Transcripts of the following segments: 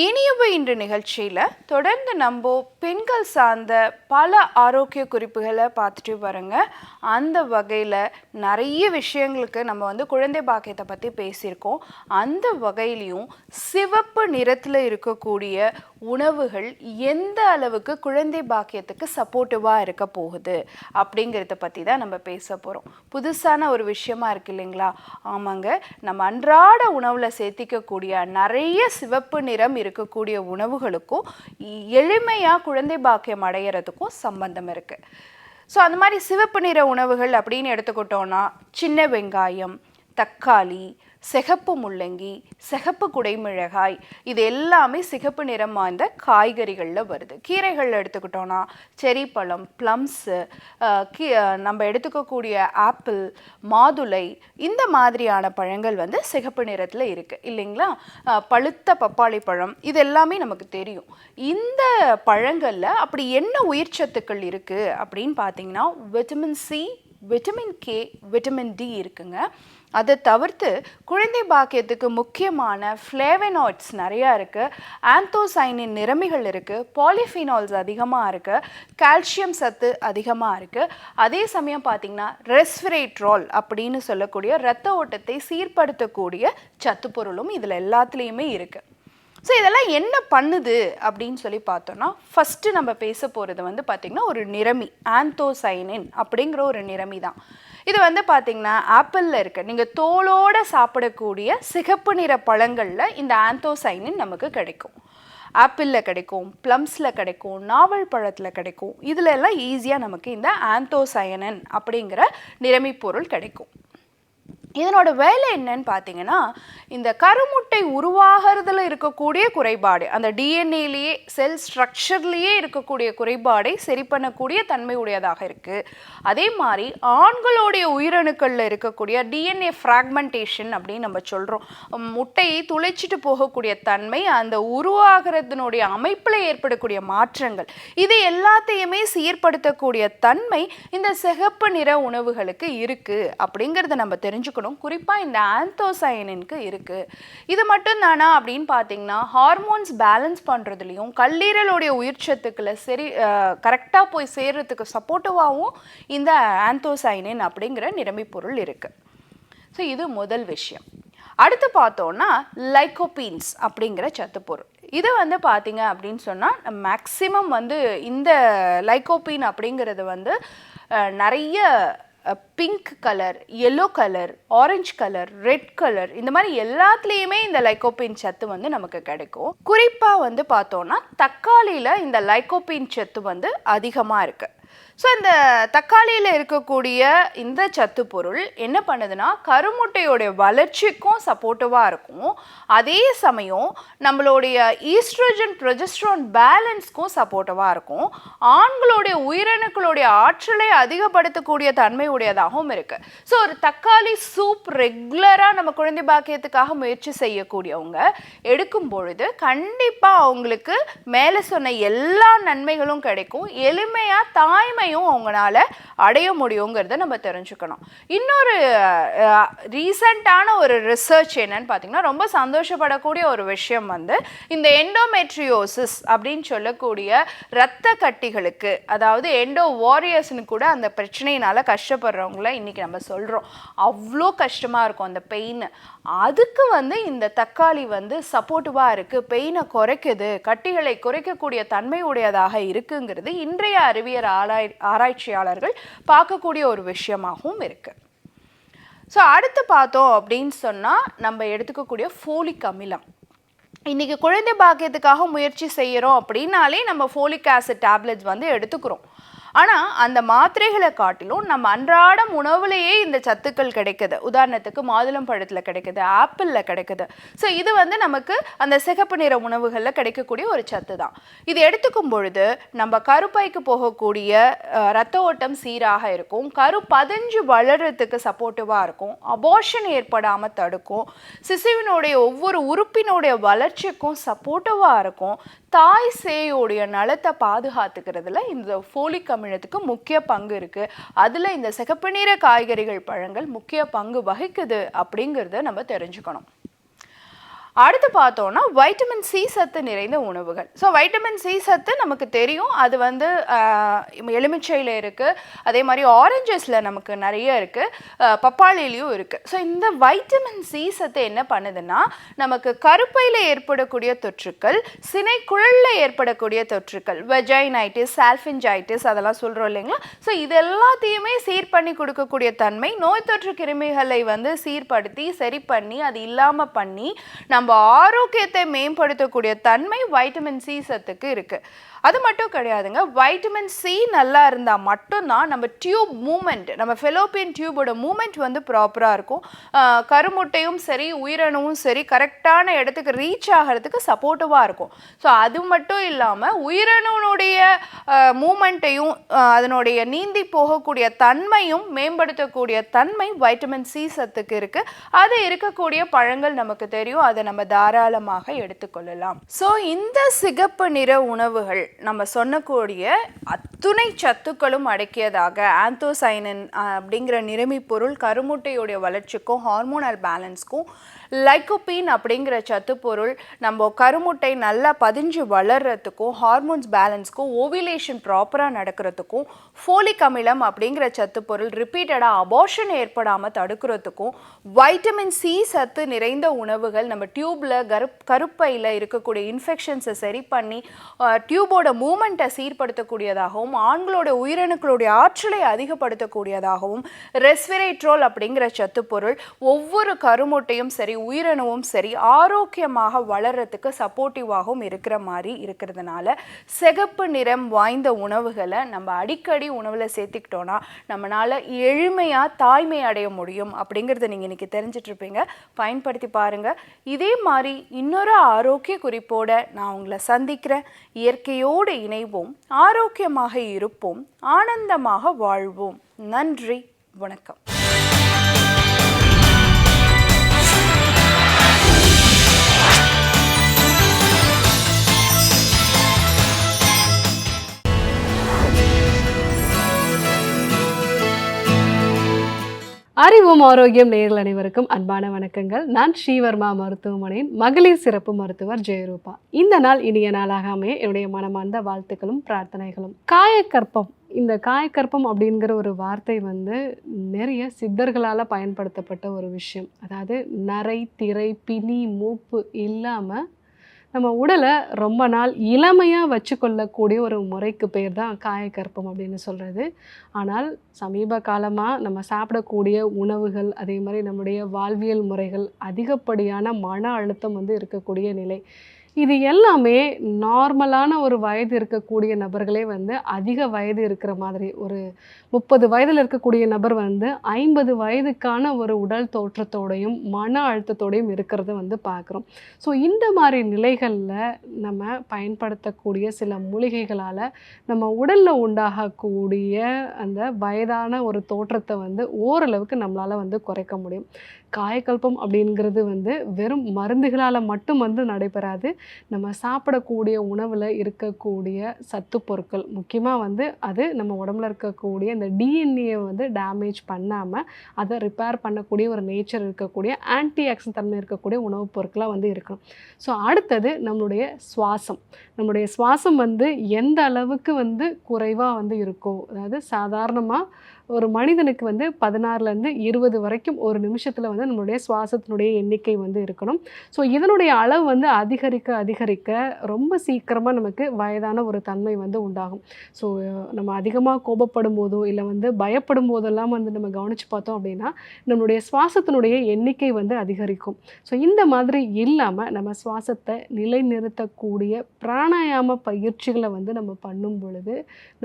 இனியவை இன்று நிகழ்ச்சியில் தொடர்ந்து நம்ம பெண்கள் சார்ந்த பல ஆரோக்கிய குறிப்புகளை பார்த்துட்டு வரங்க அந்த வகையில் நிறைய விஷயங்களுக்கு நம்ம வந்து குழந்தை பாக்கியத்தை பற்றி பேசியிருக்கோம். அந்த வகையிலையும் சிவப்பு நிறத்தில் இருக்கக்கூடிய உணவுகள் எந்த அளவுக்கு குழந்தை பாக்கியத்துக்கு சப்போர்ட்டிவாக இருக்க போகுது அப்படிங்கிறத பற்றி தான் நம்ம பேச போகிறோம் புதுசான ஒரு விஷயமா இருக்கு இல்லைங்களா? ஆமாங்க. நம்ம அன்றாட உணவில் சேர்த்திக்கக்கூடிய நிறைய சிவப்பு நிறம் இருக்கக்கூடிய உணவுகளுக்கும் எளிமையாக குழந்தை பாக்கியம் அடையிறதுக்கும் சம்பந்தம் இருக்குது ஸோ அந்த மாதிரி சிவப்பு நிற உணவுகள் அப்படின்னு எடுத்துக்கிட்டோன்னா சின்ன வெங்காயம் தக்காளி சிகப்பு முள்ளங்கி சிகப்பு குடைமிளகாய் இது எல்லாமே சிகப்பு நிறம் வாய்ந்த காய்கறிகளில் வருது. கீரைகள் எடுத்துக்கிட்டோன்னா செரி பழம் ப்ளம்ஸு கீ நம்ம எடுத்துக்கக்கூடிய ஆப்பிள் மாதுளை இந்த மாதிரியான பழங்கள் வந்து சிகப்பு நிறத்தில் இருக்குது இல்லைங்களா? பழுத்த பப்பாளி பழம் இது எல்லாமே நமக்கு தெரியும். இந்த பழங்களில் அப்படி என்ன உயிர் சத்துக்கள் இருக்குது அப்படின்னு பார்த்தீங்கன்னா vitamin C vitamin K vitamin D இருக்குங்க. அதை தவிர்த்து குழந்தை பாக்கியத்துக்கு முக்கியமான ஃப்ளேவனாய்ட்ஸ் நிறையா இருக்குது ஆந்தோசைனின் நிறமிகள் இருக்குது பாலிஃபினால்ஸ் அதிகமாக இருக்குது கால்சியம் சத்து அதிகமாக இருக்குது அதே சமயம் பார்த்திங்கன்னா ரெஸ்பிரேட்ரால் அப்படின்னு சொல்லக்கூடிய இரத்த ஓட்டத்தை சீர்படுத்தக்கூடிய சத்து பொருளும் இதில் எல்லாத்துலேயுமே இருக்குது ஸோ இதெல்லாம் என்ன பண்ணுது அப்படின்னு சொல்லி பார்த்தோன்னா ஃபஸ்ட்டு நம்ம பேச போகிறது வந்து பார்த்திங்கன்னா ஒரு நிறமி ஆந்தோசைனின் அப்படிங்கிற ஒரு நிறமி தான் இது வந்து பார்த்திங்கன்னா ஆப்பிளில் இருக்க. நீங்கள் தோலோடு சாப்பிடக்கூடிய சிகப்பு நிற பழங்களில் இந்த ஆந்தோசைனின் நமக்கு கிடைக்கும். ஆப்பிளில் கிடைக்கும் ப்ளம்ஸில் கிடைக்கும் நாவல் பழத்தில் கிடைக்கும். இதில் எல்லாம் ஈஸியாக நமக்கு இந்த ஆந்தோசயனன் அப்படிங்கிற நிறமி பொருள் கிடைக்கும். இதனோட வேலை என்னன்னு பார்த்தீங்கன்னா இந்த கருமுட்டை உருவாகிறதுல இருக்கக்கூடிய குறைபாடு அந்த டிஎன்ஏலேயே செல் ஸ்ட்ரக்சர்லேயே இருக்கக்கூடிய குறைபாடை சரி பண்ணக்கூடிய தன்மை உடையதாக இருக்குது அதே மாதிரி ஆண்களுடைய உயிரணுக்களில் இருக்கக்கூடிய டிஎன்ஏ ஃப்ராக்மெண்டேஷன் அப்படின்னு நம்ம சொல்கிறோம் முட்டையை துளைச்சிட்டு போகக்கூடிய தன்மை அந்த உருவாகிறதுனுடைய அமைப்பில் ஏற்படக்கூடிய மாற்றங்கள் இது எல்லாத்தையுமே சீர்படுத்தக்கூடிய தன்மை இந்த சிகப்பு நிற உணவுகளுக்கு இருக்குது அப்படிங்கிறத நம்ம தெரிஞ்சுக்கணும். குறிப்பாக இந்த ஆந்தோசைனினுக்கு இருக்குது இது மட்டும் தானா அப்படின்னு பார்த்தீங்கன்னா ஹார்மோன்ஸ் பேலன்ஸ் பண்ணுறதுலையும் கல்லீரலுடைய உயிர் சத்துக்களை சரி கரெக்டாக போய் சேர்றதுக்கு சப்போர்ட்டிவாகவும் இந்த ஆந்தோசைனின் அப்படிங்கிற நிரம்பி பொருள் இருக்குது ஸோ இது முதல் விஷயம். அடுத்து பார்த்தோன்னா லைக்கோபீன்ஸ் அப்படிங்கிற சத்துப்பொருள் இது வந்து பார்த்தீங்க அப்படின்னு சொன்னால் மேக்சிமம் வந்து இந்த லைக்கோபீன் அப்படிங்கிறது வந்து நிறைய pink colour yellow colour orange colour red colour இந்த மாதிரி எல்லாத்துலேயுமே இந்த லைக்கோபின் சத்து வந்து நமக்கு கிடைக்கும். குறிப்பாக வந்து பார்த்தோன்னா தக்காளியில் இந்த லைக்கோபின் சத்து வந்து அதிகமாக இருக்குது ஸோ இந்த தக்காளியில் இருக்கக்கூடிய இந்த சத்து பொருள் என்ன பண்ணுதுன்னா கருமுட்டையோடைய வளர்ச்சிக்கும் சப்போர்ட்டிவாக இருக்கும். அதே சமயம் நம்மளுடைய ஈஸ்ட்ரோஜன் ப்ரொஜெஸ்ட்ரான் பேலன்ஸ்க்கும் சப்போர்ட்டிவாக இருக்கும். ஆண்களுடைய உயிரணுக்களுடைய ஆற்றலை அதிகப்படுத்தக்கூடிய தன்மை உடையதாகவும் இருக்குது ஸோ ஒரு தக்காளி சூப் ரெகுலராக நம்ம குழந்தை பாக்கியத்துக்காக முயற்சி செய்யக்கூடியவங்க எடுக்கும் பொழுது கண்டிப்பாக அவங்களுக்கு மேலே சொன்ன எல்லா நன்மைகளும் கிடைக்கும். எளிமையாக தாய்மையும் அவங்களால அடைய முடியுங்கிறத நம்ம தெரிஞ்சுக்கணும். இன்னொரு ரீசண்டான ஒரு ரிசர்ச் என்னன்னு பார்த்தீங்கன்னா ரொம்ப சந்தோஷப்படக்கூடிய ஒரு விஷயம் வந்து இந்த எண்டோமெட்ரியோசிஸ் அப்படின்னு சொல்லக்கூடிய இரத்த கட்டிகளுக்கு அதாவது எண்டோ வாரியர்ஸ்னு கூட அந்த பிரச்சனையினால கஷ்டப்படுறவங்கள இன்னைக்கு நம்ம சொல்கிறோம் அவ்வளோ கஷ்டமாக இருக்கும் அந்த பெயின் அதுக்கு வந்து இந்த தக்காளி வந்து சப்போர்ட்டிவாக இருக்குது பெயினை குறைக்குது கட்டிகளை குறைக்கக்கூடிய தன்மை உடையதாக இருக்குங்கிறது இன்றைய அறிவியல் ஆராய் ஆராய்ச்சியாளர்கள் பார்க்கக்கூடிய ஒரு விஷயமாகவும் இருக்குது ஸோ அடுத்து பார்த்தோம் அப்படின்னு சொன்னால் நம்ம எடுத்துக்கக்கூடிய ஃபோலிக் அமிலம். இன்றைக்கி குழந்தை பாக்கியத்துக்காக முயற்சி செய்கிறோம் அப்படின்னாலே நம்ம ஃபோலிக் ஆசிட் டேப்லெட்ஸ் வந்து எடுத்துக்கிறோம். ஆனால் அந்த மாத்திரைகளை காட்டிலும் நம்ம அன்றாடம் உணவுலேயே இந்த சத்துக்கள் கிடைக்குது. உதாரணத்துக்கு மாதுளம் பழத்தில் கிடைக்குது ஆப்பிளில் கிடைக்குது. ஸோ இது வந்து நமக்கு அந்த சிகப்பு நிற உணவுகளில் கிடைக்கக்கூடிய ஒரு சத்து தான் இது எடுத்துக்கும் பொழுது நம்ம கருப்பைக்கு போகக்கூடிய ரத்த ஓட்டம் சீராக இருக்கும். கரு பதிஞ்சு வளர்கிறதுக்கு சப்போர்ட்டிவாக இருக்கும். அபோஷன் ஏற்படாமல் தடுக்கும். சிசுவினுடைய ஒவ்வொரு உறுப்பினுடைய வளர்ச்சிக்கும் சப்போர்ட்டிவாக இருக்கும். தாய் சேயோடைய நலத்தை பாதுகாத்துக்கிறதுல இந்த ஃபோலிக் அமிலத்துக்கு முக்கிய பங்கு இருக்குது அதில் இந்த சிகப்பு நிற காய்கறிகள் பழங்கள் முக்கிய பங்கு வகிக்குது அப்படிங்கிறத நம்ம தெரிஞ்சுக்கணும். அடுத்து பார்த்தோன்னா வைட்டமின் சி சத்து நிறைந்த உணவுகள். ஸோ வைட்டமின் சி சத்து நமக்கு தெரியும். அது வந்து எலுமிச்சையில் இருக்குது அதே மாதிரி ஆரஞ்சஸில் நமக்கு நிறைய இருக்குது பப்பாளிலையும் இருக்குது ஸோ இந்த வைட்டமின் சி சத்து என்ன பண்ணுதுன்னா நமக்கு கருப்பையில் ஏற்படக்கூடிய தொற்றுக்கள் சினை குழலில் ஏற்படக்கூடிய தொற்றுக்கள் வெஜைனைட்டிஸ் சால்ஃபின்ஜைட்டிஸ் அதெல்லாம் சொல்கிறோம் இல்லைங்களா? ஸோ இது எல்லாத்தையுமே சீர் பண்ணி கொடுக்கக்கூடிய தன்மை நோய் தொற்று கிருமிகளை வந்து சீர்படுத்தி சரி பண்ணி அது இல்லாமல் பண்ணி நம்ம நம்ம ஆரோக்கியத்தை மேம்படுத்தக்கூடிய தன்மை வைட்டமின் சி சத்துக்கு இருக்குது அது மட்டும் கிடையாதுங்க வைட்டமின் சி நல்லா இருந்தால் மட்டும்தான் நம்ம டியூப் மூமெண்ட் நம்ம ஃபெலோப்பியன் டியூபோட மூமெண்ட் வந்து ப்ராப்பராக இருக்கும். கருமுட்டையும் சரி உயிரணுவும் சரி கரெக்டான இடத்துக்கு ரீச் ஆகிறதுக்கு சப்போர்ட்டிவாக இருக்கும். ஸோ அது மட்டும் இல்லாமல் உயிரணுனுடைய மூமெண்ட்டையும் அதனுடைய நீந்தி போகக்கூடிய தன்மையும் மேம்படுத்தக்கூடிய தன்மை வைட்டமின் சி சத்துக்கு இருக்குது அது இருக்கக்கூடிய பழங்கள் நமக்கு தெரியும். அதை நம்ம தாராளமாக எடுத்துக்கொள்ளலாம். ஸோ இந்த சிகப்பு நிற உணவுகள் நம்ம சொன்னக்கூடிய அத்துணை சத்துக்களும் அடக்கியதாக ஆந்தோசைனின் அப்படிங்கிற நிறமி பொருள் கருமுட்டையுடைய வளர்ச்சிக்கும் ஹார்மோனல் பேலன்ஸ்க்கும் லைக்கோபீன் அப்படிங்கிற சத்து பொருள் நம்ம கருமுட்டை நல்லா பதிஞ்சு வளர்றதுக்கும் ஹார்மோன்ஸ் பேலன்ஸ்க்கும் ஓவிலேஷன் ப்ராப்பராக நடக்கிறதுக்கும் ஃபோலிக் அமிலம் அப்படிங்கிற சத்து பொருள் ரிப்பீட்டடாக அபார்ஷன் ஏற்படாமல் தடுக்கிறதுக்கும் வைட்டமின் சி சத்து நிறைந்த உணவுகள் நம்ம டியூப்பில் கருப் கருப்பையில் இருக்கக்கூடிய இன்ஃபெக்ஷன்ஸை சரி பண்ணி டியூபோட மூமெண்ட்டை சீர்படுத்தக்கூடியதாகவும் ஆண்களோட உயிரணுக்களுடைய ஆற்றலை அதிகப்படுத்தக்கூடியதாகவும் ரெஸ்விரேட்ரோல் அப்படிங்கிற சத்து பொருள் ஒவ்வொரு கருமுட்டையும் சரி உயிரணுவும் சரி ஆரோக்கியமாக வளர்கிறதுக்கு சப்போர்ட்டிவாகவும் இருக்கிற மாதிரி இருக்கிறதுனால சிகப்பு நிறம் வாய்ந்த உணவுகளை நம்ம அடிக்கடி உணவில் சேர்த்துக்கிட்டோன்னா நம்மளால் எளிமையாக தாய்மை அடைய முடியும் அப்படிங்கிறத நீங்கள் இன்றைக்கி தெரிஞ்சிட்ருப்பீங்க பயன்படுத்தி பாருங்கள் இதே மாதிரி இன்னொரு ஆரோக்கிய குறிப்போடு நான் உங்களை சந்திக்கிறேன். இயற்கையோடு இணைவோம் ஆரோக்கியமாக இருப்போம் ஆனந்தமாக வாழ்வோம். நன்றி வணக்கம். அறிவும் ஆரோக்கியம் நேர்கள் அனைவருக்கும் அன்பான வணக்கங்கள். நான் ஸ்ரீவர்மா மருத்துவமனையின் மகளிர் சிறப்பு மருத்துவர் ஜெயரூபா. இந்த நாள் இனிய நாளாக அமைய என்னுடைய மனமார்ந்த வாழ்த்துக்களும் பிரார்த்தனைகளும். காயக்கற்பம். இந்த காயக்கற்பம் அப்படிங்கிற ஒரு வார்த்தை வந்து நிறைய சித்தர்களால் பயன்படுத்தப்பட்ட ஒரு விஷயம். அதாவது நரை திரை பிணி மூப்பு இல்லாமல் நம்ம உடலை ரொம்ப நாள் இளமையாக வச்சுக்கொள்ளக்கூடிய ஒரு முறைக்கு பேர் தான் காயக்கற்பம் அப்படின்னு சொல்கிறது ஆனால் சமீப காலமாக நம்ம சாப்பிடக்கூடிய உணவுகள் அதே மாதிரி நம்முடைய வாழ்வியல் முறைகள் அதிகப்படியான மன அழுத்தம் வந்து இருக்கக்கூடிய நிலை. இது எல்லாமே நார்மலான ஒரு வயது இருக்கக்கூடிய நபர்களே வந்து அதிக வயது இருக்கிற மாதிரி ஒரு முப்பது வயதில் இருக்கக்கூடிய நபர் வந்து ஐம்பது வயதுக்கான ஒரு உடல் தோற்றத்தோடையும் மன அழுத்தத்தோடையும் இருக்கிறத வந்து பார்க்குறோம். ஸோ இந்த மாதிரி நிலைகளில் நம்ம பயன்படுத்தக்கூடிய சில மூலிகைகளால் நம்ம உடலில் உண்டாகக்கூடிய அந்த வயதான ஒரு தோற்றத்தை வந்து ஓரளவுக்கு நம்மளால் வந்து குறைக்க முடியும். காயக்கல்பம் அப்படிங்கிறது வந்து வெறும் மருந்துகளால் மட்டும் வந்து நடைபெறாது. நம்ம சாப்பிடக்கூடிய உணவில் இருக்கக்கூடிய சத்து பொருட்கள் முக்கியமாக வந்து அது நம்ம உடம்புல இருக்கக்கூடிய இந்த டிஎன்ஏ வந்து டேமேஜ் பண்ணாமல் அதை ரிப்பேர் பண்ணக்கூடிய ஒரு நேச்சர் இருக்கக்கூடிய ஆன்டி ஆக்சிடென்ட் தன்மை இருக்கக்கூடிய உணவுப் பொருட்களாக வந்து இருக்கணும். ஸோ அடுத்தது நம்மளுடைய சுவாசம். நம்மளுடைய சுவாசம் வந்து எந்த அளவுக்கு வந்து குறைவாக வந்து இருக்கோ அதாவது சாதாரணமாக ஒரு மனிதனுக்கு வந்து பதினாறுலேருந்து இருபது வரைக்கும் ஒரு நிமிஷத்தில் வந்து நம்மளுடைய சுவாசத்தினுடைய எண்ணிக்கை வந்து இருக்கணும். ஸோ இதனுடைய அளவு வந்து அதிகரிக்க அதிகரிக்க ரொம்ப சீக்கிரமாக நமக்கு வயதான ஒரு தன்மை வந்து உண்டாகும். ஸோ நம்ம அதிகமாக கோபப்படும் போதோ இல்லை வந்து பயப்படும் போதெல்லாம் வந்து நம்ம கவனித்து பார்த்தோம் அப்படின்னா நம்மளுடைய சுவாசத்தினுடைய எண்ணிக்கை வந்து அதிகரிக்கும். ஸோ இந்த மாதிரி இல்லாமல் நம்ம சுவாசத்தை நிலைநிறுத்தக்கூடிய பிராணாயாம பயிற்சிகளை வந்து நம்ம பண்ணும் பொழுது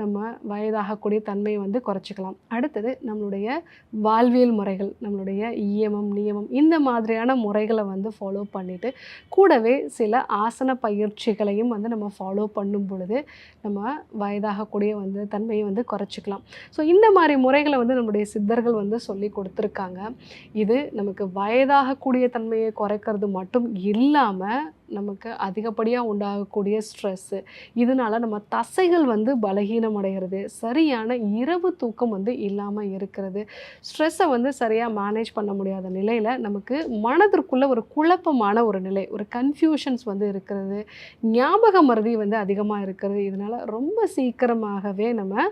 நம்ம வயதாகக்கூடிய தன்மையை வந்து குறைச்சிக்கலாம். அடுத்தது நம்மளுடைய வாழ்வியல் முறைகள் நம்மளுடைய இயமம் நியமம் இந்த மாதிரியான முறைகளை வந்து ஃபாலோ பண்ணிவிட்டு கூடவே சில ஆசன பயிற்சிகளையும் வந்து நம்ம ஃபாலோ பண்ணும் பொழுது நம்ம வயதாகக்கூடிய வந்து தன்மையை வந்து குறைச்சிக்கலாம். ஸோ இந்த மாதிரி முறைகளை வந்து நம்முடைய சித்தர்கள் வந்து சொல்லி கொடுத்துருக்காங்க. இது நமக்கு வயதாகக்கூடிய தன்மையை குறைக்கிறது மட்டும் இல்லாமல் நமக்கு அதிகப்படியாக உண்டாகக்கூடிய ஸ்ட்ரெஸ்ஸு இதனால நம்ம தசைகள் வந்து பலகீனம் அடைகிறது. சரியான இரவு தூக்கம் வந்து இல்லாமல் இருக்கிறது. ஸ்ட்ரெஸ்ஸை வந்து சரியாக மேனேஜ் பண்ண முடியாத நிலையில் நமக்கு மனதிற்குள்ளே ஒரு குழப்பமான ஒரு நிலை ஒரு கன்ஃபியூஷன்ஸ் வந்து இருக்கிறது. ஞாபக மருதி வந்து அதிகமாக இருக்கிறது. இதனால் ரொம்ப சீக்கிரமாகவே நம்ம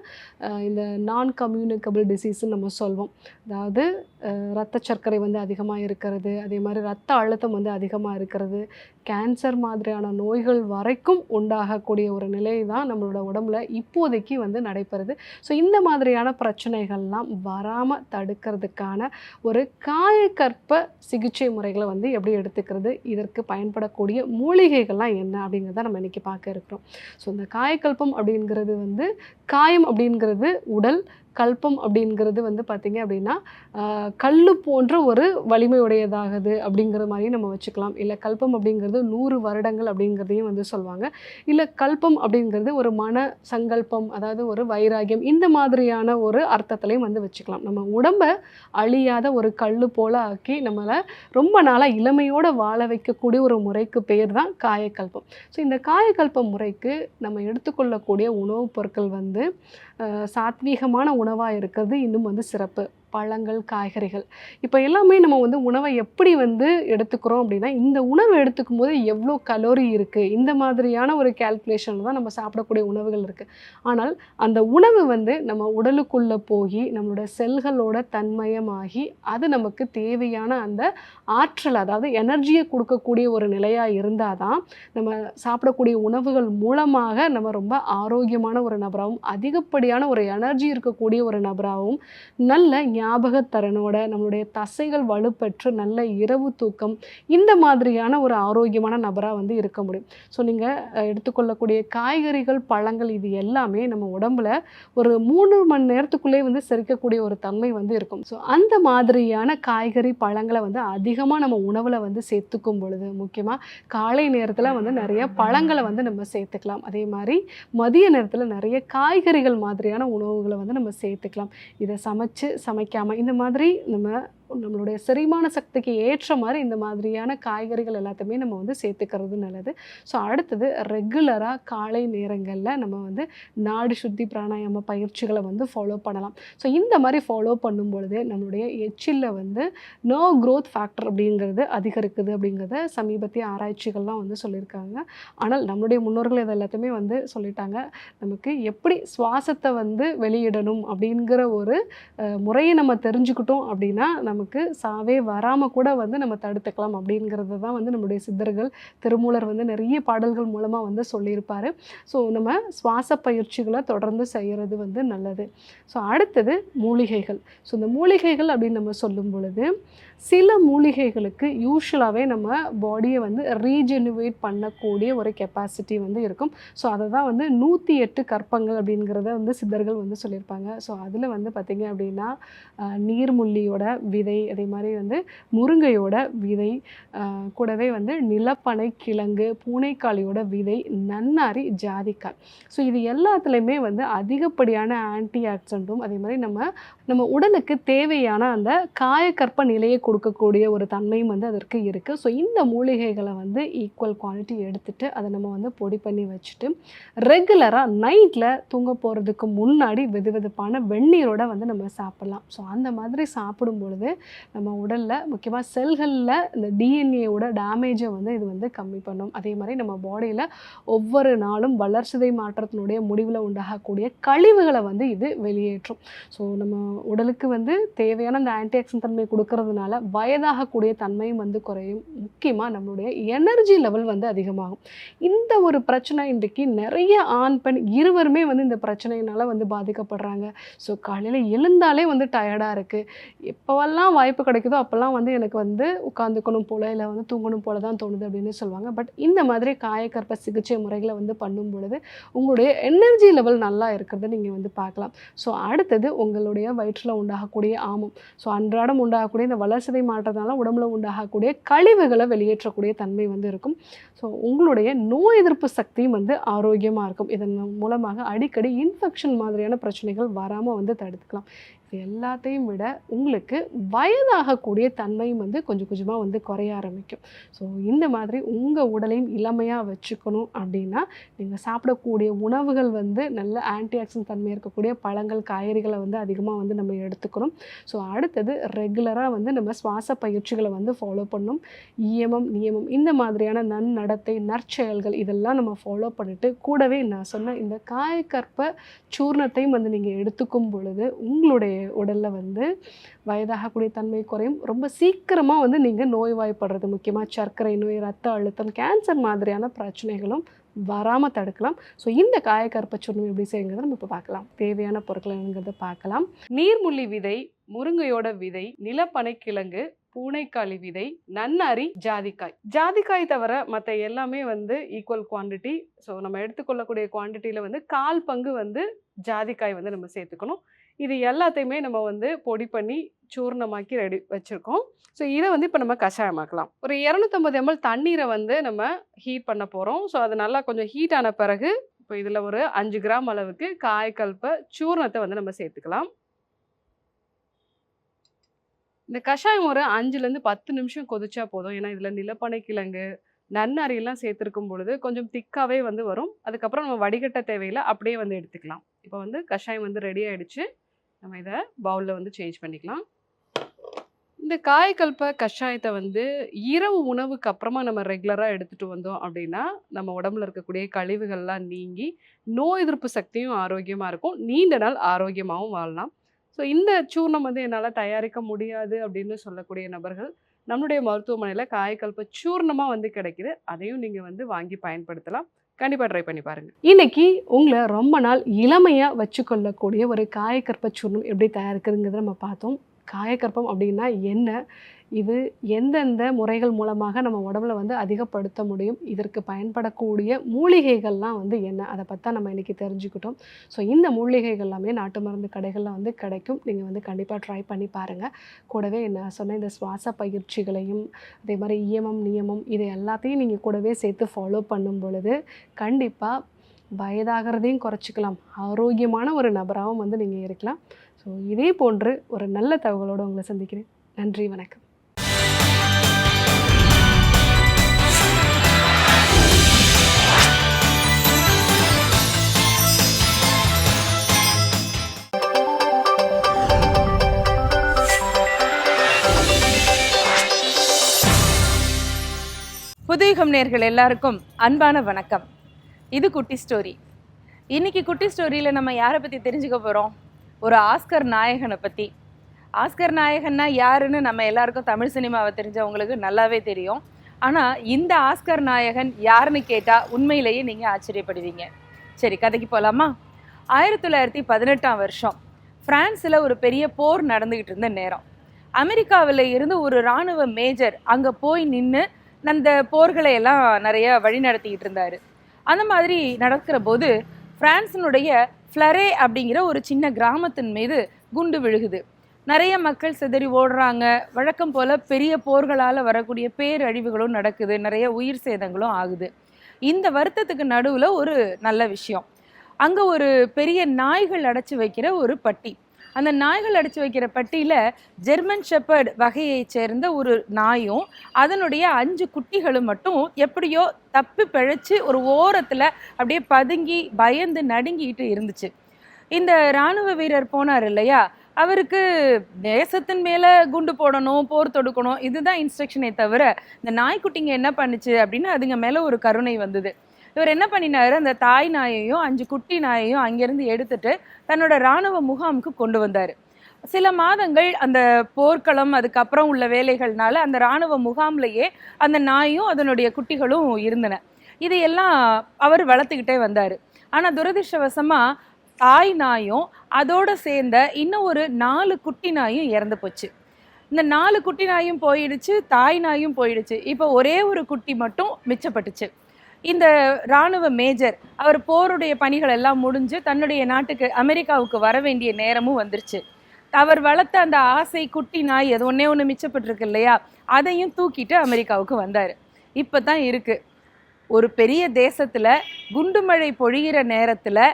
இந்த நான் கம்யூனிகபிள் டிசீஸ்ன்னு நம்ம சொல்வோம். அதாவது ரத்த சர்க்கரை வந்து அதிகமாக இருக்கிறது. அதே மாதிரி ரத்த அழுத்தம் வந்து அதிகமாக இருக்கிறது. கேன்சர் மாதிரியான நோய்கள் வரைக்கும் உண்டாகக்கூடிய ஒரு நிலை தான் நம்மளோட உடம்புல இப்போதைக்கு வந்து நடைபெறுது. ஸோ இந்த மாதிரியான பிரச்சனைகள்லாம் வராமல் தடுக்கிறதுக்கான ஒரு காயக்கற்ப சிகிச்சை முறைகளை வந்து எப்படி எடுத்துக்கிறது? இதற்கு பயன்படக்கூடிய மூலிகைகள்லாம் என்ன அப்படிங்கிறத நம்ம இன்னைக்கு பார்க்க இருக்கிறோம். ஸோ இந்த காயக்கல்பம் அப்படிங்கிறது வந்து காயம் அப்படிங்கிறது உடல் கல்பம் அப்படிங்கிறது வந்து பார்த்திங்க அப்படின்னா கல் போன்ற ஒரு வலிமையுடையதாகுது அப்படிங்கிற மாதிரியும் நம்ம வச்சுக்கலாம். இல்லை கல்பம் அப்படிங்கிறது நூறு வருடங்கள் அப்படிங்கிறதையும் வந்து சொல்லுவாங்க. இல்லை கல்பம் அப்படிங்கிறது ஒரு மன சங்கல்பம் அதாவது ஒரு வைராகியம் இந்த மாதிரியான ஒரு அர்த்தத்திலையும் வந்து வச்சுக்கலாம். நம்ம உடம்பை அழியாத ஒரு கல் போல ஆக்கி நம்மளை ரொம்ப நாளாக இளமையோடு வாழ வைக்கக்கூடிய ஒரு முறைக்கு பேர் தான் காயக்கல்பம். ஸோ இந்த காயக்கல்ப முறைக்கு நம்ம எடுத்துக்கொள்ளக்கூடிய உணவுப் பொருட்கள் வந்து சாத்வீகமான உணவாக இருக்கிறது. இன்னும் வந்து சிறப்பு. பழங்கள் காய்கறிகள். இப்போ எல்லாமே நம்ம வந்து உணவை எப்படி வந்து எடுத்துக்கிறோம் அப்படின்னா இந்த உணவை எடுத்துக்கும் போது எவ்வளோ கலோரி இருக்குது இந்த மாதிரியான ஒரு கேல்குலேஷன் தான் நம்ம சாப்பிடக்கூடிய உணவுகள் இருக்குது ஆனால் அந்த உணவு வந்து நம்ம உடலுக்குள்ளே போய் நம்மளோட செல்களோட தன்மயமாகி அது நமக்கு தேவையான அந்த ஆற்றல் அதாவது எனர்ஜியை கொடுக்கக்கூடிய ஒரு நிலையாக இருந்தால் தான் நம்ம சாப்பிடக்கூடிய உணவுகள் மூலமாக நம்ம ரொம்ப ஆரோக்கியமான ஒரு நபராகவும் அதிகப்படியான ஒரு எனர்ஜி இருக்கக்கூடிய ஒரு நபராகவும் நல்ல ஞாபகத்திறனோட நம்மளுடைய தசைகள் வலுப்பெற்று நல்ல இரவு தூக்கம் இந்த மாதிரியான ஒரு ஆரோக்கியமான நபராக வந்து இருக்க முடியும். ஸோ நீங்கள் எடுத்துக்கொள்ளக்கூடிய காய்கறிகள் பழங்கள் இது எல்லாமே நம்ம உடம்புல ஒரு மூணு மணி நேரத்துக்குள்ளே வந்து செரிக்கக்கூடிய ஒரு தன்மை வந்து இருக்கும். ஸோ அந்த மாதிரியான காய்கறி பழங்களை வந்து அதிகமாக நம்ம உணவில் வந்து சேர்த்துக்கும் பொழுது முக்கியமாக காலை நேரத்தில் வந்து நிறைய பழங்களை வந்து நம்ம சேர்த்துக்கலாம். அதே மாதிரி மதிய நேரத்தில் நிறைய காய்கறிகள் மாதிரியான உணவுகளை வந்து நம்ம சேர்த்துக்கலாம். இதை சமைச்சு வைக்காமல் இந்த மாதிரி நம்ம நம்மளுடைய செரிமான சக்திக்கு ஏற்ற மாதிரி இந்த மாதிரியான காய்கறிகள் எல்லாத்தையுமே நம்ம வந்து சேர்த்துக்கிறது நல்லது. ஸோ அடுத்தது ரெகுலராக காலை நேரங்களில் நம்ம வந்து நாடு சுத்தி பிராணாயாம பயிற்சிகளை வந்து ஃபாலோ பண்ணலாம். ஸோ இந்த மாதிரி ஃபாலோ பண்ணும் பொழுது நம்மளுடைய எச்சிலில் வந்து நோ க்ரோத் ஃபேக்டர் அப்படிங்கிறது அதிகரிக்குது அப்படிங்கிறத சமீபத்திய ஆராய்ச்சிகள்லாம் வந்து சொல்லியிருக்காங்க. ஆனால் நம்மளுடைய முன்னோர்கள் இதை எல்லாத்தையுமே வந்து சொல்லிட்டாங்க. நமக்கு எப்படி சுவாசத்தை வந்து வெளியிடணும் அப்படிங்கிற ஒரு முறையை நம்ம தெரிஞ்சுக்கிட்டோம் அப்படின்னா நமக்கு சாவே வராமல் கூட வந்து நம்ம தடுத்துக்கலாம் அப்படிங்கிறது தான் வந்து நம்முடைய சித்தர்கள் திருமூலர் வந்து நிறைய பாடல்கள் மூலமாக வந்து சொல்லியிருப்பார். ஸோ நம்ம சுவாச பயிற்சிகளை தொடர்ந்து செய்கிறது வந்து நல்லது. ஸோ அடுத்தது மூலிகைகள். ஸோ இந்த மூலிகைகள் அப்படின்னு நம்ம சொல்லும் பொழுது சில மூலிகைகளுக்கு யூஸ்வலாகவே நம்ம பாடியை வந்து ரீஜெனுவேட் பண்ணக்கூடிய ஒரு கெப்பாசிட்டி வந்து இருக்கும். ஸோ அதை தான் வந்து நூற்றி எட்டு கற்பங்கள் அப்படிங்கிறத வந்து சித்தர்கள் வந்து சொல்லியிருப்பாங்க. ஸோ அதில் வந்து பார்த்திங்க அப்படின்னா நீர்முள்ளியோட விதை அதே மாதிரி வந்து முருங்கையோட விதை கூடவே வந்து நிலப்பனை கிழங்கு பூனைக்காளியோட விதை நன்னாரி ஜாதிக்காய். ஸோ இது எல்லாத்துலேயுமே வந்து அதிகப்படியான ஆன்டி ஆக்சிடென்ட்டும் அதே மாதிரி நம்ம நம்ம உடலுக்கு தேவையான அந்த காயக்கற்ப நிலையை கொடுக்கக்கூடிய ஒரு தன்மையும் வந்து அதற்கு இருக்குது ஸோ இந்த மூலிகைகளை வந்து ஈக்குவல் குவாலிட்டி எடுத்துட்டு அதை நம்ம வந்து பொடி பண்ணி வச்சுட்டு ரெகுலராக நைட்டில் தூங்க போகிறதுக்கு முன்னாடி வெது வெதுப்பான வெந்நீரோட வந்து நம்ம சாப்பிட்லாம். ஸோ அந்த மாதிரி சாப்பிடும் பொழுது நம்ம உடலில் முக்கியமாக செல்களில் இந்த டிஎன்ஏவோட டேமேஜை வந்து இது வந்து கம்மி பண்ணும். அதே மாதிரி நம்ம பாடியில் ஒவ்வொரு நாளும் வளர்ச்சிதை மாற்றத்தினுடைய முடிவில் உண்டாகக்கூடிய கழிவுகளை வந்து இது வெளியேற்றும். ஸோ நம்ம உடலுக்கு வந்து தேவையான அந்த ஆன்டிஆக்சிடன்ட் தன்மை கொடுக்கறதுனால வயதாகக்கூடிய தன்மையும் வந்து குறையும். முக்கியமாக நம்மளுடைய எனர்ஜி லெவல் வந்து அதிகமாகும். இந்த ஒரு பிரச்சனை இன்றைக்கு நிறைய ஆண் பெண் இருவருமே வந்து இந்த பிரச்சனையினால் வந்து பாதிக்கப்படுறாங்க. ஸோ காலையில் எழுந்தாலே வந்து டயர்டாக இருக்குது எப்போவெல்லாம் வாய்ப்பு கிடைக்குதோ அப்போல்லாம் வந்து எனக்கு வந்து உட்காந்துக்கணும் போல இல்லை வந்து தூங்கணும் போல தான் தோணுது அப்படின்னு சொல்லுவாங்க. பட் இந்த மாதிரி காயக்கற்ப சிகிச்சை முறைகளை வந்து பண்ணும் பொழுது உங்களுடைய எனர்ஜி லெவல் நல்லா இருக்கிறத நீங்கள் வந்து பார்க்கலாம். ஸோ அடுத்தது உங்களுடைய வயிற்றில் உண்டாகக்கூடிய ஆமம். ஸோ அன்றாடம் உண்டாகக்கூடிய இந்த வளர்சிதை மாற்றத்தினால உடம்புல உண்டாகக்கூடிய கழிவுகளை வெளியேற்றக்கூடிய தன்மை வந்து இருக்கும். ஸோ உங்களுடைய நோய் எதிர்ப்பு சக்தியும் வந்து ஆரோக்கியமாக இருக்கும். இதன் மூலமாக அடிக்கடி இன்ஃபெக்ஷன் மாதிரியான பிரச்சனைகள் வராமல் வந்து தடுத்துக்கலாம். இது எல்லாத்தையும் விட உங்களுக்கு வயதாகக்கூடிய தன்மையும் வந்து கொஞ்சம் கொஞ்சமாக வந்து குறைய ஆரம்பிக்கும். ஸோ இந்த மாதிரி உங்கள் உடலையும் இளமையாக வச்சுக்கணும் அப்படின்னா நீங்கள் சாப்பிடக்கூடிய உணவுகள் வந்து நல்ல ஆன்டி ஆக்சிடென்ட் தன்மை இருக்கக்கூடிய பழங்கள் காய்கறிகளை வந்து அதிகமாக வந்து நம்ம எடுத்துக்கணும். ஸோ அடுத்தது ரெகுலராக வந்து நம்ம சுவாச பயிற்சிகளை வந்து ஃபாலோ பண்ணணும். இயமம் நியமம் இந்த மாதிரியான நன்னடத்தை நற்செயல்கள் இதெல்லாம் நம்ம ஃபாலோ பண்ணிவிட்டு கூடவே நான் சொன்ன இந்த காயக்கற்ப சூர்ணத்தையும் வந்து நீங்கள் எடுத்துக்கும் பொழுது உங்களுடைய உடலில் வந்து வயதாகக்கூடிய தன்மை குறையும். ரொம்ப சீக்கிரமாக வந்து நீங்கள் நோய்வாய்ப்படுறது முக்கியமாக சர்க்கரை நோய் ரத்த அழுத்தம் கேன்சர் மாதிரியான பிரச்சனைகளும் வராமல் தடுக்கலாம். ஸோ இந்த காயக்கற்ப சூர்ணம் எப்படி செய்யுங்கிறத நம்ம இப்போ பார்க்கலாம். தேவையான பொருட்கள் என்னங்கிறத பார்க்கலாம். நீர்முள்ளி விதை முருங்கையோட விதை நிலப்பனைக்கிழங்கு பூனைக்காளி விதை நன்னாரி ஜாதிக்காய். ஜாதிக்காய் தவிர மற்ற எல்லாமே வந்து ஈக்குவல் குவாண்டிட்டி ஸோ நம்ம எடுத்துக்கொள்ளக்கூடிய குவான்டிட்டியில் வந்து கால் பங்கு வந்து ஜாதிக்காய் வந்து நம்ம சேர்த்துக்கணும். இது எல்லாத்தையுமே நம்ம வந்து பொடி பண்ணி சூர்ணமாக்கி ரெடி வச்சுருக்கோம். ஸோ இதை வந்து இப்போ நம்ம கஷாயமாக்கலாம். ஒரு இரநூத்தம்பது எம்எல் தண்ணீரை வந்து நம்ம ஹீட் பண்ண போகிறோம் ஸோ அது நல்லா கொஞ்சம் ஹீட் ஆன பிறகு இப்போ இதில் ஒரு அஞ்சு கிராம் அளவுக்கு காய்கல்ப சூர்ணத்தை வந்து நம்ம சேர்த்துக்கலாம். இந்த கஷாயம் ஒரு அஞ்சுலேருந்து பத்து நிமிஷம் கொதிச்சா போதும். ஏன்னா இதில் நிலப்பனை கிழங்கு நன்னறியெல்லாம் சேர்த்துருக்கும் பொழுது கொஞ்சம் திக்காவே வந்து வரும். அதுக்கப்புறம் நம்ம வடிகட்ட தேவையில்லை அப்படியே வந்து எடுத்துக்கலாம். இப்போ வந்து கஷாயம் வந்து ரெடி ஆகிடுச்சு நம்ம இதை பவுலில் வந்து சேஞ்ச் பண்ணிக்கலாம். இந்த காயக்கல்ப கஷாயத்தை வந்து இரவு உணவுக்கு அப்புறமா நம்ம ரெகுலராக எடுத்துகிட்டு வந்தோம் அப்படின்னா நம்ம உடம்புல இருக்கக்கூடிய கழிவுகள்லாம் நீங்கி நோய் எதிர்ப்பு சக்தியும் ஆரோக்கியமாக இருக்கும். நீண்ட நாள் ஆரோக்கியமாகவும் வாழலாம். ஸோ இந்த சூர்ணம் வந்து என்னால் தயாரிக்க முடியாது அப்படின்னு சொல்லக்கூடிய நபர்கள் நம்மளுடைய மருத்துவமனையில் காயக்கல்ப சூர்ணமாக வந்து கிடைக்கிது. அதையும் நீங்கள் வந்து வாங்கி பயன்படுத்தலாம். கண்டிப்பாக ட்ரை பண்ணி பாருங்க. இன்னைக்கு உங்களை ரொம்ப நாள் இளமையாக வச்சுக்கொள்ளக்கூடிய ஒரு காயக்கற்ப சூர்ணம் எப்படி தயாரிக்கிறதுங்கிறத நம்ம பார்த்தோம். காயக்கற்பம் அப்படின்னா என்ன? இது எந்தெந்த முறைகள் மூலமாக நம்ம உடம்புல வந்து அதிகப்படுத்த முடியும்? இதற்கு பயன்படக்கூடிய மூலிகைகள்லாம் வந்து என்ன? அதை பற்றி நம்ம இன்றைக்கி தெரிஞ்சுக்கிட்டோம். ஸோ இந்த மூலிகைகள் எல்லாமே நாட்டு மருந்து கடைகளில் வந்து கிடைக்கும். நீங்கள் வந்து கண்டிப்பாக ட்ரை பண்ணி பாருங்கள் கூடவே என்ன சொன்ன இந்த சுவாச பயிற்சிகளையும் அதே மாதிரி இயமம் நியமம் இது எல்லாத்தையும் நீங்கள் கூடவே சேர்த்து ஃபாலோ பண்ணும் பொழுது கண்டிப்பாக வயதாகிறதையும் குறைச்சிக்கலாம். ஆரோக்கியமான ஒரு நபராகவும் வந்து நீங்கள் இருக்கலாம். ஸோ இதே போன்று ஒரு நல்ல தகவலோடு உங்களை சந்திக்கிறேன். நன்றி வணக்கம். புதுயுகம் நேர்கள் எல்லாருக்கும் அன்பான வணக்கம். இது குட்டி ஸ்டோரி. இன்னைக்கு குட்டி ஸ்டோரியில் நம்ம யாரை பற்றி தெரிஞ்சுக்க போகிறோம் ஒரு ஆஸ்கர் நாயகனை பற்றி ஆஸ்கர் நாயகன்னா யாருன்னு நம்ம எல்லாருக்கும் தமிழ் சினிமாவை தெரிஞ்சவங்களுக்கு நல்லாவே தெரியும். ஆனால் இந்த ஆஸ்கர் நாயகன் யாருன்னு கேட்டால் உண்மையிலேயே நீங்கள் ஆச்சரியப்படுவீங்க. சரி கதைக்கு போகலாமா ஆயிரத்தி தொள்ளாயிரத்தி பதினெட்டாம் வருஷம். ஃப்ரான்ஸில் ஒரு பெரிய போர் நடந்துக்கிட்டு இருந்த நேரம். அமெரிக்காவில் இருந்து ஒரு இராணுவ மேஜர் அங்கே போய் நின்று அந்த போர்களை எல்லாம் நிறைய வழி நடத்திக்கிட்டு இருந்தார். அந்த மாதிரி நடக்கிற போது பிரான்ஸினுடைய ஃப்ளரே அப்படிங்கிற ஒரு சின்ன கிராமத்தின் மீது குண்டு விழுகுது. நிறைய மக்கள் சிதறி ஓடுறாங்க. வழக்கம் போல் பெரிய போர்களால் வரக்கூடிய பேரழிவுகளும் நடக்குது. நிறைய உயிர் சேதங்களும் ஆகுது. இந்த வருத்தத்துக்கு நடுவில் ஒரு நல்ல விஷயம். அங்கே ஒரு பெரிய நாய்கள் அடைச்சி வைக்கிற ஒரு பட்டி. அந்த நாய்கள் அடைச்சி வைக்கிற பட்டியில் ஜெர்மன் ஷெப்பர்ட் வகையைச் சேர்ந்த ஒரு நாயும் அதனுடைய அஞ்சு குட்டிகளும் மட்டும் எப்படியோ தப்பி பிழைச்சி ஒரு ஓரத்தில் அப்படியே பதுங்கி பயந்து நடுங்கிட்டு இருந்துச்சு. இந்த இராணுவ வீரர் போனார் இல்லையா? அவருக்கு தேசத்தின் மேலே குண்டு போடணும் போர் தொடுக்கணும் இதுதான் இன்ஸ்ட்ரக்ஷனே தவிர இந்த நாய்க்குட்டிங்க என்ன பண்ணுச்சு அப்படின்னு அதுங்க மேலே ஒரு கருணை வந்தது. இவர் என்ன பண்ணினாரு? அந்த தாய் நாயையும் அஞ்சு குட்டி நாயையும் அங்கேருந்து எடுத்துட்டு தன்னோட இராணுவ முகாமுக்கு கொண்டு வந்தார். சில மாதங்கள் அந்த போர்க்களம் அதுக்கப்புறம் உள்ள வேலைகள்னால அந்த இராணுவ முகாம்லேயே அந்த நாயும் அதனுடைய குட்டிகளும் இருந்தன. இதையெல்லாம் அவர் வளர்த்துக்கிட்டே வந்தார். ஆனால் துரதிருஷ்டவசமாக தாய் நாயும் அதோட சேர்ந்த இன்னும் ஒரு நாலு குட்டி நாயும் இறந்து போச்சு. இந்த நாலு குட்டி நாயும் போயிடுச்சு தாய் நாயும் போயிடுச்சு. இப்போ ஒரே ஒரு குட்டி மட்டும் மிச்சப்பட்டுச்சு. இந்த ராணுவ மேஜர் அவர் போருடைய பணிகள் எல்லாம் முடிஞ்சு தன்னுடைய நாட்டுக்கு அமெரிக்காவுக்கு வர வேண்டிய நேரமும் வந்துருச்சு. அவர் வளர்த்த அந்த ஆசை குட்டி நாய் அது ஒன்றே ஒன்று மிச்சப்பட்டிருக்கு இல்லையா? அதையும் தூக்கிட்டு அமெரிக்காவுக்கு வந்தார். இப்போ தான் இருக்குது ஒரு பெரிய தேசத்தில் குண்டுமழை பொழிகிற நேரத்தில்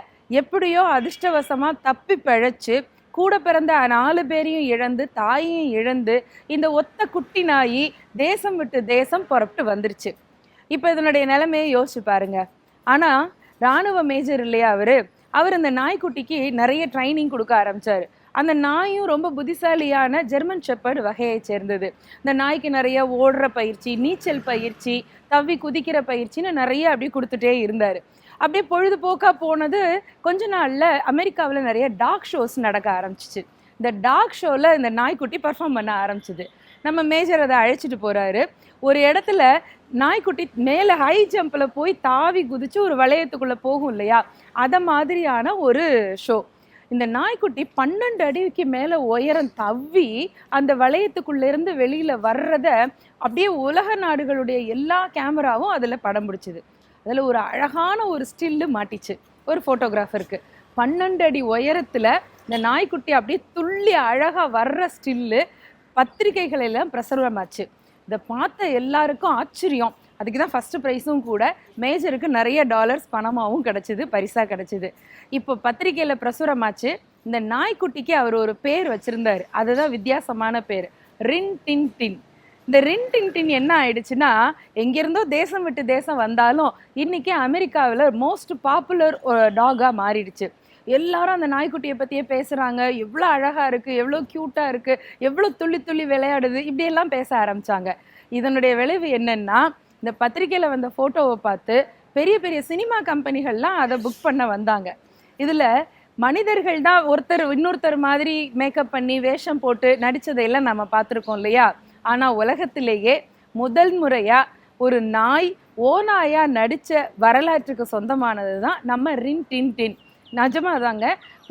எப்படியோ அதிர்ஷ்டவசமாக தப்பி பிழைச்சி கூட பிறந்த நாலு பேரையும் இழந்து தாயையும் இழந்து இந்த ஒத்த குட்டி நாயி தேசம் விட்டு தேசம் புறப்பட்டு வந்துருச்சு. இப்போ இதனுடைய நிலைமையை யோசிச்சு பாருங்க. ஆனால் ராணுவ மேஜர் இல்லையா அவர்? அவர் இந்த நாய்க்குட்டிக்கு நிறைய ட்ரைனிங் கொடுக்க ஆரம்பிச்சார். அந்த நாயும் ரொம்ப புத்திசாலியான ஜெர்மன் ஷெப்பர்ட் வகையை சேர்ந்தது. இந்த நாய்க்கு நிறைய ஓடுற பயிற்சி நீச்சல் பயிற்சி தவ்வி குதிக்கிற பயிற்சின்னு நிறைய அப்படியே கொடுத்துட்டே இருந்தார். அப்படியே பொழுதுபோக்காக போனது கொஞ்ச நாளில் அமெரிக்காவில் நிறைய டாக் ஷோஸ் நடக்க ஆரம்பிச்சிச்சு. இந்த டாக் ஷோவில் இந்த நாய்க்குட்டி பர்ஃபார்ம் பண்ண ஆரம்பிச்சிது. நம்ம மேஜர் அதை அழைச்சிட்டு போகிறாரு ஒரு இடத்துல நாய்க்குட்டி மேலே ஹை ஜம்பில் போய் தாவி குதிச்சு ஒரு வளையத்துக்குள்ளே போகும் இல்லையா? அதை மாதிரியான ஒரு ஷோ இந்த நாய்க்குட்டி பன்னெண்டு அடிக்கு மேலே உயரம் தவ்வி அந்த வளையத்துக்குள்ளேருந்து வெளியில் வர்றத அப்படியே உலக நாடுகளுடைய எல்லா கேமராவும் அதில் படம் பிடிச்சிது. அதில் ஒரு அழகான ஒரு ஸ்டில்லு மாட்டிச்சு. ஒரு ஃபோட்டோகிராஃபருக்கு பன்னெண்டு அடி உயரத்தில் இந்த நாய்க்குட்டி அப்படியே துள்ளி அழகாக வர்ற ஸ்டில்லு பத்திரிகைகளெல்லாம் பிரசுரமாச்சு. இதை பார்த்த எல்லாருக்கும் ஆச்சரியம். அதுக்கு தான் ஃபஸ்ட்டு ப்ரைஸும் கூட மேஜருக்கு நிறைய டாலர்ஸ் பணமாகவும் கிடச்சிது பரிசாக கிடச்சிது. இப்போ பத்திரிகையில் பிரசுரமாச்சு. இந்த நாய்க்குட்டிக்கு அவர் ஒரு பேர் வச்சுருந்தார். அதுதான் வித்தியாசமான பேர். ரின் டின் டின். இந்த ரின் டின் டின் என்ன ஆயிடுச்சுன்னா எங்கேருந்தோ தேசம் விட்டு தேசம் வந்தாலும் இன்றைக்கி அமெரிக்காவில் மோஸ்ட் பாப்புலர் டாகாக மாறிடுச்சு. எல்லாரும் அந்த நாய்க்குட்டியை பற்றியே பேசுகிறாங்க எவ்வளோ அழகாக இருக்குது எவ்வளோ க்யூட்டாக இருக்குது எவ்வளோ துள்ளி துள்ளி விளையாடுது இப்படியெல்லாம் பேச ஆரம்பித்தாங்க இதனுடைய விளைவு என்னென்னா இந்த பத்திரிக்கையில் வந்த ஃபோட்டோவை பார்த்து பெரிய பெரிய சினிமா கம்பெனிகள்லாம் அதை புக் பண்ண வந்தாங்க. இதில் மனிதர்கள் தான் ஒருத்தர் இன்னொருத்தர் மாதிரி மேக்கப் பண்ணி வேஷம் போட்டு நடித்ததையெல்லாம் நம்ம பார்த்துருக்கோம் இல்லையா? ஆனால் உலகத்திலேயே முதல் முறையாக ஒரு நாய் ஓநாயாக நடித்த வரலாற்றுக்கு சொந்தமானது தான் நம்ம ரின் டின் டின். நிஜமாக தாங்க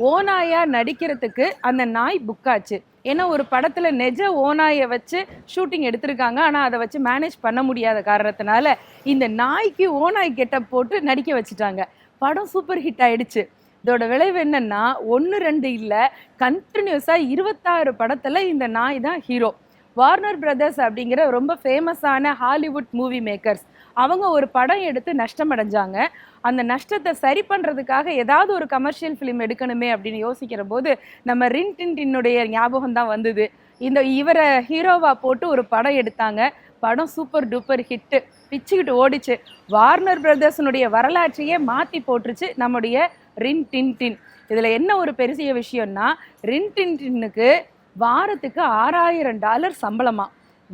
ஓநாயாக நடிக்கிறதுக்கு அந்த நாய் புக் ஆச்சு. ஏன்னா ஒரு படத்தில் நெஜ ஓநாயை வச்சு ஷூட்டிங் எடுத்திருக்காங்க. ஆனால் அதை வச்சு மேனேஜ் பண்ண முடியாத காரணத்தினால இந்த நாய்க்கு ஓநாய் கெட்டப் போட்டு நடிக்க வச்சுட்டாங்க. படம் சூப்பர் ஹிட் ஆயிடுச்சு. இதோட விளைவு என்னன்னா ஒன்று ரெண்டு இல்லை கண்டினியூஸாக இருபத்தாறு படத்தில் இந்த நாய் தான் ஹீரோ வார்னர் பிரதர்ஸ் அப்படிங்கிற ரொம்ப ஃபேமஸான ஹாலிவுட் மூவி மேக்கர்ஸ் அவங்க ஒரு படம் எடுத்து நஷ்டம் அடைஞ்சாங்க அந்த நஷ்டத்தை சரி பண்ணுறதுக்காக ஏதாவது ஒரு கமர்ஷியல் ஃபிலிம் எடுக்கணுமே அப்படின்னு யோசிக்கிற போது நம்ம ரின் டின் டின்னுடைய ஞாபகம் தான் வந்தது. இந்த இவரை ஹீரோவாக போட்டு ஒரு படம் எடுத்தாங்க. படம் சூப்பர் டூப்பர் ஹிட்டு பிச்சுக்கிட்டு ஓடிச்சு. வார்னர் பிரதர்ஸினுடைய வரலாற்றையே மாற்றி போட்டுருச்சு நம்முடைய ரின் டின் டின் இதில் என்ன ஒரு பெரிய விஷயம்னா ரின் டின் டின்னுக்கு வாரத்துக்கு ஆறாயிரம் டாலர் சம்பளமாக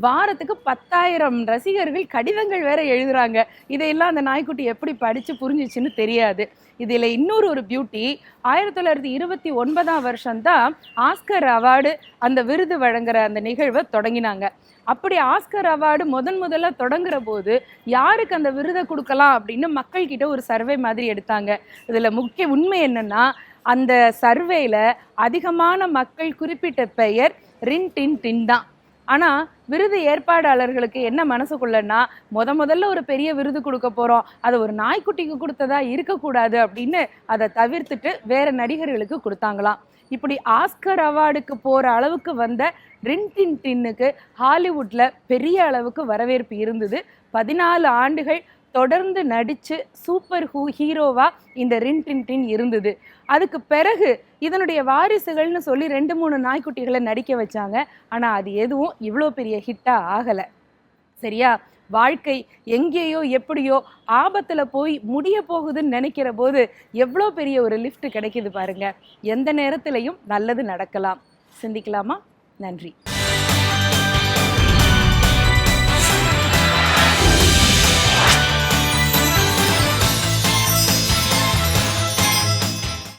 வாரத்துக்கு பத்தாயிரம் ரசிகர்கள் கடிதங்கள் வேற எழுதுறாங்க. இதையெல்லாம் அந்த நாய்க்குட்டி எப்படி படிச்சு புரிஞ்சிச்சுன்னு தெரியாது. இதில் இன்னொரு ஒரு பியூட்டி ஆயிரத்தி தொள்ளாயிரத்தி இருபத்தி ஒன்பதாம் வருஷம்தான் ஆஸ்கர் அவார்டு அந்த விருது வழங்குற அந்த நிகழ்வை தொடங்கினாங்க. அப்படி ஆஸ்கர் அவார்டு முதன் முதல்ல தொடங்குற போது யாருக்கு அந்த விருதை கொடுக்கலாம் அப்படின்னு மக்கள் கிட்ட ஒரு சர்வே மாதிரி எடுத்தாங்க. இதில் முக்கிய உண்மை என்னன்னா அந்த சர்வேல அதிகமான மக்கள் குறிப்பிட்ட பெயர் ரின் டின் டின் தான். ஆனால் விருது ஏற்பாடாளர்களுக்கு என்ன மனசுக்குள்ளன்னா முத முதல்ல ஒரு பெரிய விருது கொடுக்க போகிறோம் அதை ஒரு நாய்க்குட்டிக்கு கொடுத்ததா இருக்கக்கூடாது அப்படின்னு அதை தவிர்த்துட்டு வேற நடிகர்களுக்கு கொடுத்தாங்களாம். இப்படி ஆஸ்கர் அவார்டுக்கு போகிற அளவுக்கு வந்த ரின் டின் டின்னுக்கு ஹாலிவுட்டில் பெரிய அளவுக்கு வரவேற்பு இருந்தது. பதினாலு ஆண்டுகள் தொடர்ந்து நடித்து சூப்பர் ஹூ ஹீரோவாக இந்த ரின் டின் டின் இருந்தது. அதுக்கு பிறகு இதனுடைய வாரிசுகள்னு சொல்லி ரெண்டு மூணு நாய்க்குட்டிகளை நடிக்க வச்சாங்க. ஆனால் அது எதுவும் இவ்வளோ பெரிய ஹிட்டாக ஆகலை. சரியா? வாழ்க்கை எங்கேயோ எப்படியோ ஆபத்தில் போய் முடிய போகுதுன்னு நினைக்கிற போது எவ்வளோ பெரிய ஒரு லிஃப்ட் கிடைக்குது பாருங்கள் எந்த நேரத்திலையும் நல்லது நடக்கலாம். சிந்திக்கலாமா? நன்றி.